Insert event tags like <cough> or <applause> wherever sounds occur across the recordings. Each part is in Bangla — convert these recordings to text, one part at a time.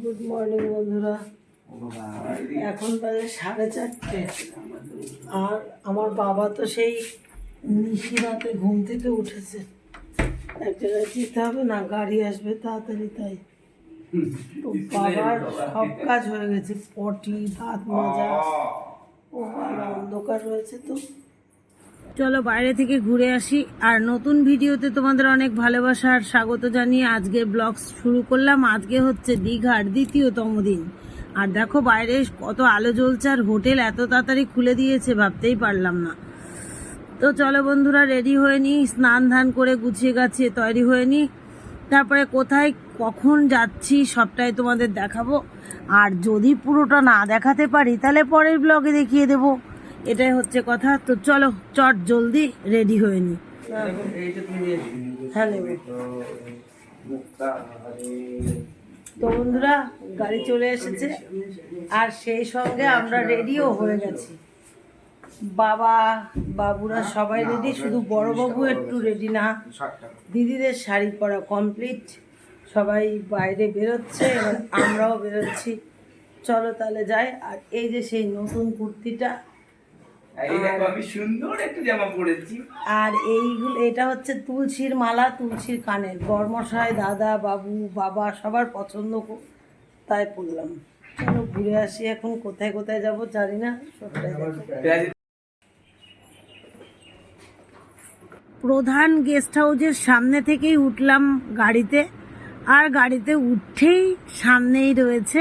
গুড মর্নিং বন্ধুরা। এখন বাজে সাড়ে চারটে। আর আমার বাবা তো সেই নিশিরাতে ঘুম থেকে উঠেছে। এক জায়গায় যেতে হবে না গাড়ি আসবে তাড়াতাড়ি তাই। তো <laughs> বাবার সব কাজ হয়ে গেছে পটি দাঁত মাজা ও অন্ধকার রয়েছে তো। চলো বাইরে থেকে ঘুরে আসি। আর নতুন ভিডিওতে তোমাদের অনেক ভালোবাসা আর স্বাগত জানিয়ে আজকের ব্লগ শুরু করলাম। আজকে হচ্ছে দীঘার দ্বিতীয়তম দিন। আর দেখো বাইরে কত আলো জ্বলছে আর হোটেল এত তাড়াতাড়ি খুলে দিয়েছে, ভাবতেই পারলাম না। তো চলো বন্ধুরা রেডি হয়ে নি, স্নান ধান করে গুছিয়ে গাছিয়ে তৈরি হয়ে নি। তারপরে কোথায়, কখন যাচ্ছি সবটাই তোমাদের দেখাবো। আর যদি পুরোটা না দেখাতে পারি, তাহলে পরের ব্লগে দেখিয়ে দেব। এটাই হচ্ছে কথা। তো চলো চট জলদি রেডি হয়ে নি। হ্যাঁ তো বন্ধুরা গাড়ি চলে এসেছে। আর সেই সঙ্গে আমরা রেডিও হয়ে গেছি। বাবা বাবুরা সবাই রেডি শুধু বড় বাবু একটু রেডি না। দিদিদের শাড়ি পরা কমপ্লিট সবাই বাইরে বেরোচ্ছে এবার আমরাও বেরোচ্ছি। চলো তাহলে যাই। আর এই যে সেই নতুন কুর্তিটা এই দেখো আমি সুন্দর একটা জামা পরেছি। আর এইগুলো এটা হচ্ছে তুলসীর মালা তুলসীর কানের। বর্মশাই দাদা বাবু বাবা সবার পছন্দ তাই পরলাম। চলো ঘুরে আসি এখন কোথায় কোথায় যাব জানি না প্রধান গেস্ট হাউসের সামনে থেকেই উঠলাম গাড়িতে। আর গাড়িতে উঠেই সামনেই রয়েছে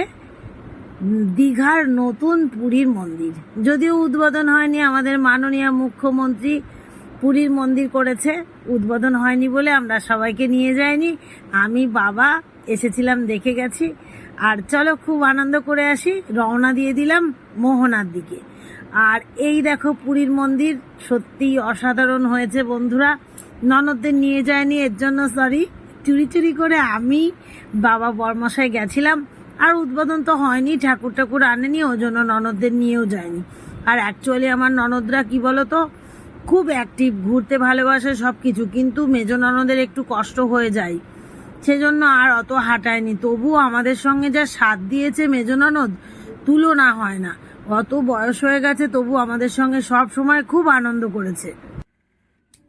দীঘার নতুন পুরীর মন্দির। যদিও উদ্বোধন হয়নি, আমাদের মাননীয় মুখ্যমন্ত্রী পুরীর মন্দির করেছে। উদ্বোধন হয়নি বলে আমরা সবাইকে নিয়ে যাইনি। আমি, বাবা, এসেছিলাম, দেখে গেছি। আর চলো, খুব আনন্দ করে আসি। রওনা দিয়ে দিলাম মোহনার দিকে। আর এই দেখো পুরীর মন্দির, সত্যিই অসাধারণ হয়েছে বন্ধুরা। ননদদের নিয়ে যায়নি এর জন্য সরি চুরি চুরি করে আমি, বাবা বর্মশাই গেছিলাম। আর উদ্বোধন তো হয়নি, ঠাকুর ঠাকুর আনেনি, ওই জন্য ননদদের নিয়েও যায়নি। আর অ্যাকচুয়ালি আমার ননদরা কি বলো তো খুব অ্যাক্টিভ ঘুরতে ভালোবাসে সব কিছু কিন্তু মেজ ননদের একটু কষ্ট হয়ে যায়। সেজন্য আর অত হাঁটায়নি, তবুও আমাদের সঙ্গে যা সাথ দিয়েছে মেজ ননদ, তুলনা হয় না। অত বয়স হয়ে গেছে তবু আমাদের সঙ্গে সব সময় খুব আনন্দ করেছে।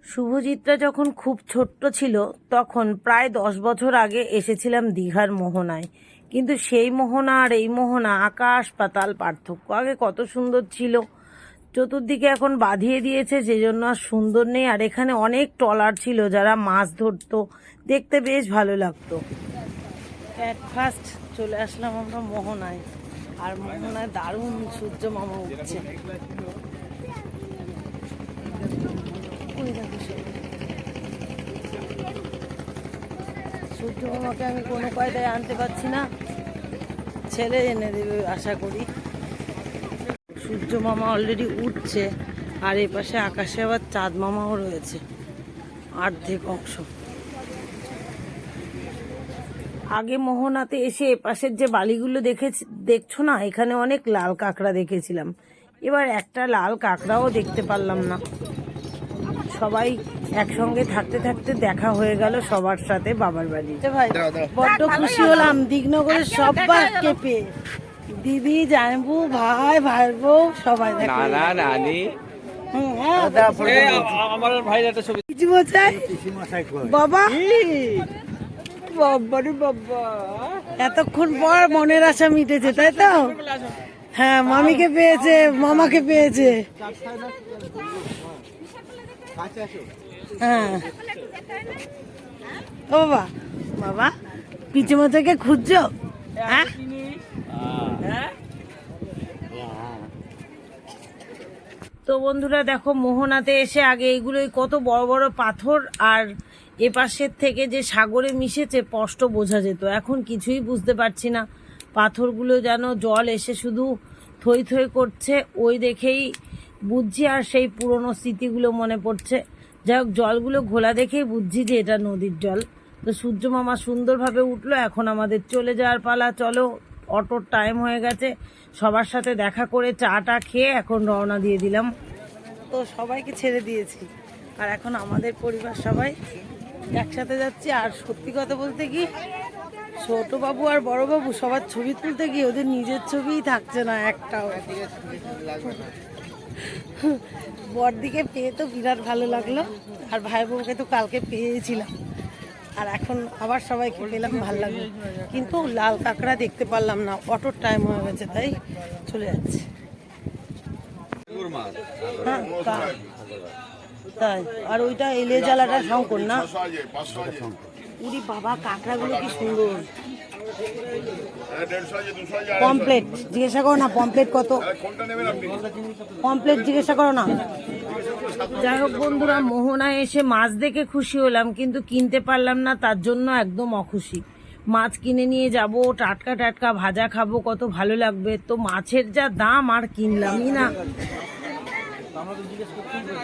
শুভজিৎরা যখন খুব ছোট্ট ছিল, তখন প্রায় দশ বছর আগে এসেছিলাম দীঘার মোহনায়। কিন্তু সেই মোহনা আর এই মোহনা, আকাশ পাতাল পার্থক্য। আগে কত সুন্দর ছিল। চতুর্দিকে এখন বাঁধিয়ে দিয়েছে, সেজন্য আর সুন্দর নেই। আর এখানে অনেক ট্রলার ছিল যারা মাছ ধরতো। দেখতে বেশ ভালো লাগতো। ফার্স্ট চলে আসলাম আমরা মোহনায়। আর মোহনায় দারুণ সূর্য মামা উঠছে। ওই সূর্য মামাকে আমি কোনো কায়দায় আনতে পারছি না। ছেলে এনে দেবে, আশা করি। সূর্য মামা অলরেডি উঠছে, আর এ পাশে আকাশে আবার চাঁদ মামাও রয়েছে। অর্ধেক অংশ। আগে মোহনাতে এসে এপাশের যে বালিগুলো দেখে দেখছ না? এখানে অনেক লাল কাঁকড়া দেখেছিলাম। এবার একটা লাল কাঁকড়াও দেখতে পারলাম না। সবাই একসঙ্গে থাকতে থাকতে দেখা হয়ে গেল সবার সাথে বাবার বাড়ি। ভাই বড্ড খুশি হলাম দিগনগরের সবাইকে পেয়ে দিদি জানবু ভাই ভাই বউ সবাই দেখা হয়ে। নানি আমার ভাইয়ের একটা ছবি। কিছু বোঝাই বাবা? বাবারে বাবা এতক্ষণ পর মনের আশা মিটেছে তাই তো? হ্যাঁ মামিকে পেয়েছে মামাকে পেয়েছে। হ্যাঁ ও বাবা বাবা পিছু থেকে খুঁজছো? হ্যাঁ। তো বন্ধুরা দেখো মোহনাতে এসে আগে এইগুলোই কত বড় বড় পাথর আর এপাশের থেকে যে সাগরে মিশেছে স্পষ্ট বোঝা যেত। এখন কিছুই বুঝতে পারছি না। পাথরগুলো যেন জল এসে শুধু থই থই করছে ওই দেখেই বুঝছি আর সেই পুরনো স্মৃতিগুলো মনে পড়ছে। যাই হোক জলগুলো ঘোলা দেখেই বুঝছি যে এটা নদীর জল। তো সূর্য মামা সুন্দরভাবে উঠল, এখন আমাদের চলে যাওয়ার পালা। চলো অটোর টাইম হয়ে গেছে। সবার সাথে দেখা করে চাটা খেয়ে এখন রওনা দিয়ে দিলাম। তো সবাইকে ছেড়ে দিয়েছি। আর এখন আমাদের পরিবার সবাই একসাথে যাচ্ছি। আর সত্যি কথা বলতে কি, ছোট বাবু আর বড় বাবু সবার ছবি তুলতে গিয়ে ওদের নিজের ছবিই থাকছে না, একটাও। বরদিকে পেয়ে তো বিরাট ভালো লাগল আর ভাই বউকে তো কালকে পেয়েছিলাম আর এখন আবার সবাইকে পেলাম ভালো লাগল। কিন্তু লাল কাঁকড়া দেখতে পারলাম না অটোর টাইম হয়ে গেছে তাই চলে যাচ্ছে। হ্যাঁ তাই। আর ওইটা এলে জ্বালাটা শঙ্কর না? উরি বাবা কাঁকড়াগুলো কি সুন্দর। পমপ্লেট জিজ্ঞাসা করো না পমপ্লেট কত? পমপ্লেট জিজ্ঞাসা করো না। যাই হোক বন্ধুরা মোহনায় এসে মাছ দেখে খুশি হলাম কিন্তু কিনতে পারলাম না তার জন্য একদম অখুশি। মাছ কিনে নিয়ে যাব টাটকা টাটকা ভাজা খাব কত ভালো লাগবে। তো মাছের যা দাম আর কিনলামই না।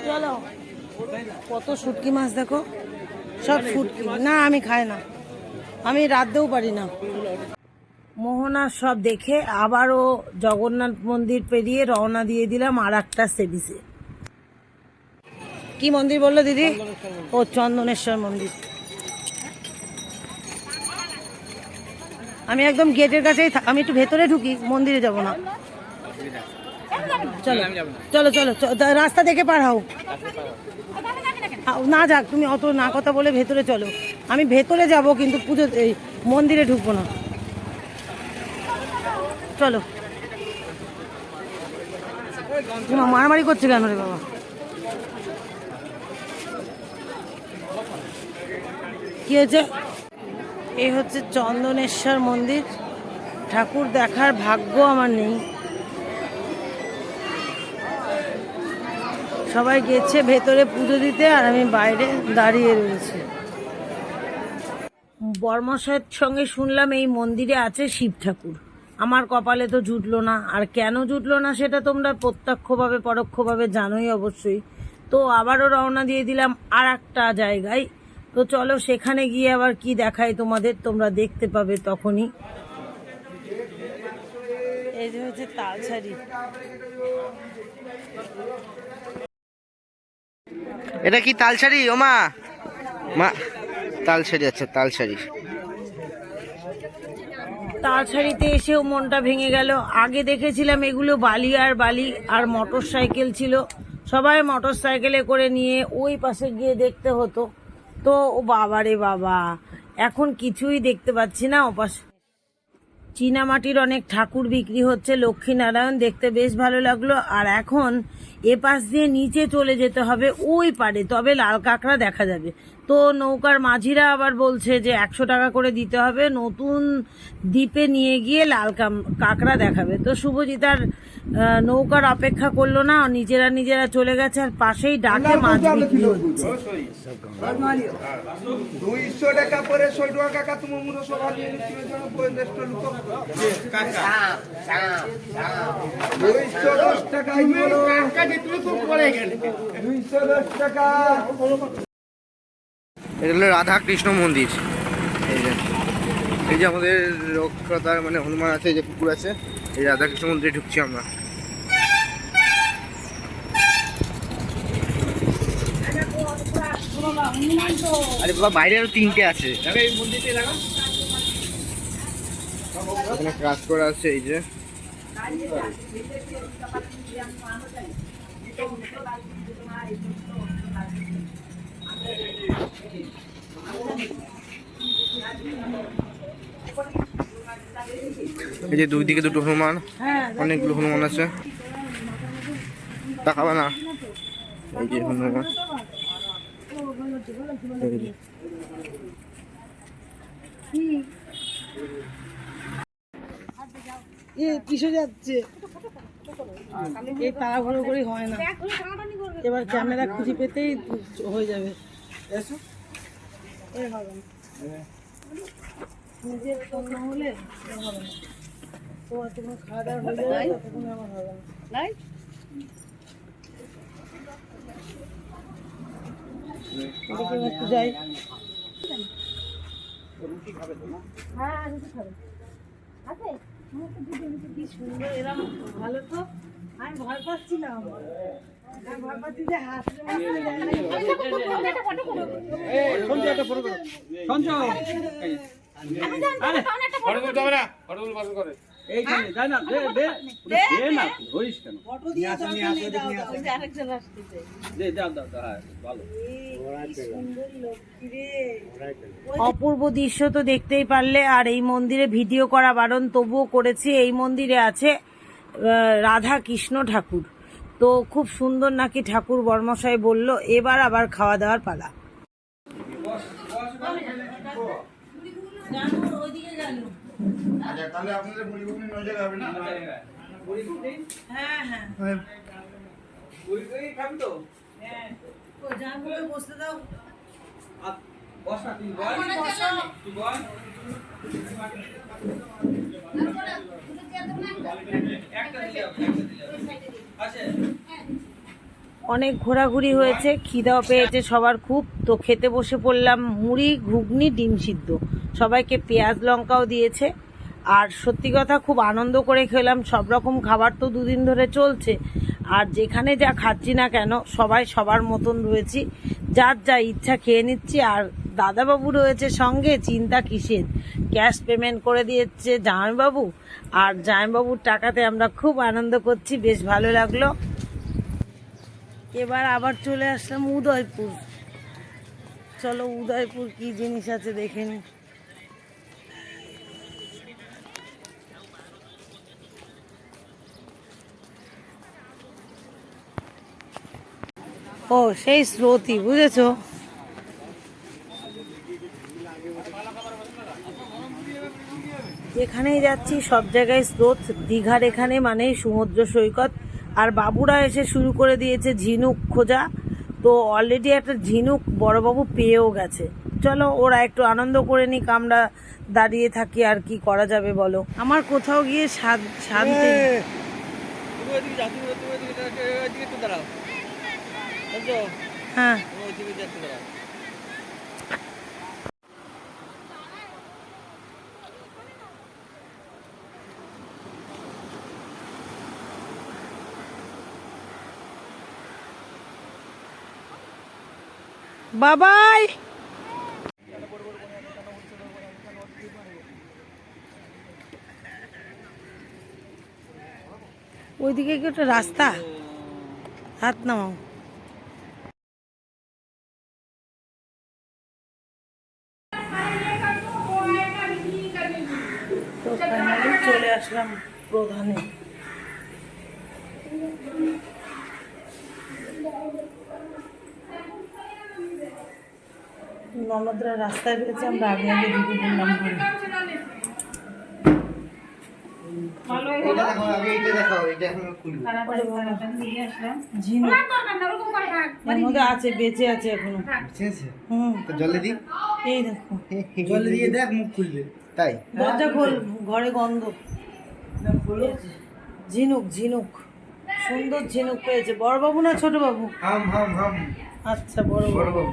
চলো। কত শুটকি মাছ দেখো। সব শুটকি। না, আমি খাই না। আমি রাঁধতেও পারি না। মোহনা সব দেখে আবারও জগন্নাথ মন্দির পেরিয়ে রওনা দিয়ে দিলাম আর একটা সেভিসে কি মন্দির বলল দিদি? ও, চন্দনেশ্বর মন্দির। আমি একদম গেটের কাছেই আমি একটু ভেতরে ঢুকি, মন্দিরে যাব না। চলো চলো চলো রাস্তা দেখে পার হও। না যাক, তুমি অত না কথা বলে ভেতরে চলো। আমি ভেতরে যাব, কিন্তু পুজো, এই মন্দিরে ঢুকবো না। চলো। মারামারি করছে কেন রে বাবা? কি হয়েছে? এই হচ্ছে চন্দনেশ্বর মন্দির। ঠাকুর দেখার ভাগ্য আমার নেই। সবাই গেছে ভেতরে পুজো দিতে আর আমি বাইরে দাঁড়িয়ে রয়েছি। বর্মশায়ের সঙ্গে শুনলাম এই মন্দিরে আছে শিব ঠাকুর। আমার কপালে তো জুটলো না। আর কেন জুটলো না সেটা তোমরা প্রত্যক্ষভাবে, পরোক্ষভাবে জানোই অবশ্যই। তো আবারও রওনা দিয়ে দিলাম আর একটা জায়গায়। তো চলো সেখানে গিয়ে আবার কি দেখায় তোমাদের, তোমরা দেখতে পাবে তখনই। এই যে হচ্ছে তালছাড়ি। এটা কি তালসারি ও মা। মা তালসারি আচ্ছা তালসারি তাড়াতাড়িতে এসেও মনটা ভেঙে গেল। আগে দেখেছিলাম এগুলো বালি আর বালি আর মোটর সাইকেল ছিল। সবাই মোটর সাইকেলে করে নিয়ে ওই পাশে গিয়ে দেখতে হতো। তো ও বাবা রে বাবা, এখন কিছুই দেখতে পাচ্ছি না। ওপাশে চীনামাটির অনেক ঠাকুর বিক্রি হচ্ছে, লক্ষ্মীনারায়ণ দেখতে বেশ ভালো লাগল। আর এখন এ পাশ দিয়ে নিচে চলে যেতে হবে, ওই পারে তবে লাল কাঁকড়া দেখা যাবে। তো নৌকার মাঝিরা আবার বলছে যে একশো টাকা করে দিতে হবে নতুন দ্বীপে নিয়ে গিয়ে লাল কাম- কাঁকড়া দেখাবে। তো শুভজিৎ আর নৌকার অপেক্ষা করল না নিজেরা নিজেরা চলে গেছে আর পাশেই ডাকে মাছ বিক্রি হচ্ছে দুইশো দশ টাকা। এটা হলো রাধা কৃষ্ণ মন্দির। এই যে এই যে আমাদের রক্ষতার মানে হনুমান আছে, এই যে পুকুর আছে, এই রাধা কৃষ্ণ মন্দিরে ঢুকছি আমরা। আরে বাবা, বাইরে আরও তিনটে আছে। এখানে কাজ করা আছে, এই যে। এই যে দুই দিকে দুটো হনুমান হ্যাঁ অনেকগুলো হনুমান আছে। তাকাবে না? এই যে হনুমান। এ কিসে যাচ্ছে? এই তাড়াহুড়ো করে হয় না। এবার ক্যামেরা খুঁজে পেতেই হয়ে যাবে। এ না। হলে হবে না তোমার তোমার খাওয়া দাওয়া হয়ে আমার হবে না একটু যাই হ্যাঁ রুটি খাবে আছে আমার তো দুটো রুটি কি সুন্দর এরকম ভালো তো আমি ভয় পাচ্ছিলাম এইখানে যাই না দে দে দে না ধরিস কেন দে দাও দাও দাও, হ্যাঁ ভালো অপূর্ব দৃশ্য তো দেখতেই পারলে আর এই মন্দিরে ভিডিও করা বারণ তবুও করেছি। এই মন্দিরে আছে রাধা কৃষ্ণ ঠাকুর। তো খুব সুন্দর নাকি ঠাকুর বর্মশাই বলল এবার আবার খাওয়া দাওয়ার পালা। আচ্ছা হ্যাঁ হ্যাঁ বসতে দাও আর বস তুই বল তুই বল অনেক ঘোরাঘুরি হয়েছে, খিদাও পেয়েছে সবার খুব। তো খেতে বসে পড়লাম মুড়ি, ঘুগনি, ডিম সিদ্ধ। সবাইকে পেঁয়াজ, লঙ্কাও দিয়েছে। আর সত্যি কথা খুব আনন্দ করে খেলাম, সব রকম খাবার তো দুদিন ধরে চলছে। আর যেখানে যা খাচ্ছি না কেন, সবাই সবার মতন রয়েছি। যার যা ইচ্ছা খেয়ে নিচ্ছি, আর দাদাবাবু রয়েছে সঙ্গে, চিন্তা কিসের? ক্যাশ পেমেন্ট করে দিয়েছে জামাইবাবু, আর জামাইবাবুর টাকাতে আমরা খুব আনন্দ করছি, বেশ ভালো লাগল। এবার আবার চলে আসলাম উদয়পুর। চলো উদয়পুর কি জিনিস আছে দেখে নি। ও, সেই স্রোতই বুঝেছ? যেখানেই যাচ্ছি সব জায়গায় স্রোত। দীঘার এখানে মানেই সমুদ্র সৈকত। আর বাবুরা এসে শুরু করে দিয়েছে ঝিনুক খোঁজা। তো অলরেডি একটা ঝিনুক বড়বাবু পেয়েও গেছে। চলো ওরা একটু আনন্দ করে নিক আমরা দাঁড়িয়ে থাকি আর কি করা যাবে বলো। আমার কোথাও গিয়ে শান- শান্তি তুমি ওইদিকে যাও তুমি তুমি ওইদিকে যাও, ওইদিকে একটু দাঁড়াও বুঝছ হ্যাঁ তুমি ওইদিকে যাও, একটু দাঁড়াও বাবাই। ওইদিকে কি একটা রাস্তা? হাত নামাও। চলে আসলাম প্রধানে। ননদরা রাস্তায় বেরোচ্ছে আমরা আগে আগে দিদি বললাম এটা দেখো আগে এটা দেখাও এটা এখন খুলবো ঝিনুক। এর মধ্যে আছে বেঁচে আছে এখনও। হুম। জলে দি। এই দেখো। জলে দিয়ে দেখ মুখ খুলবে। তাই? দরজা খোল ঘরে গন্ধ। ঝিনুক ঝিনুক। সুন্দর ঝিনুক পেয়েছে। বড় বাবু না ছোট বাবু হাম হাম হাম। আচ্ছা বড় বড় বাবু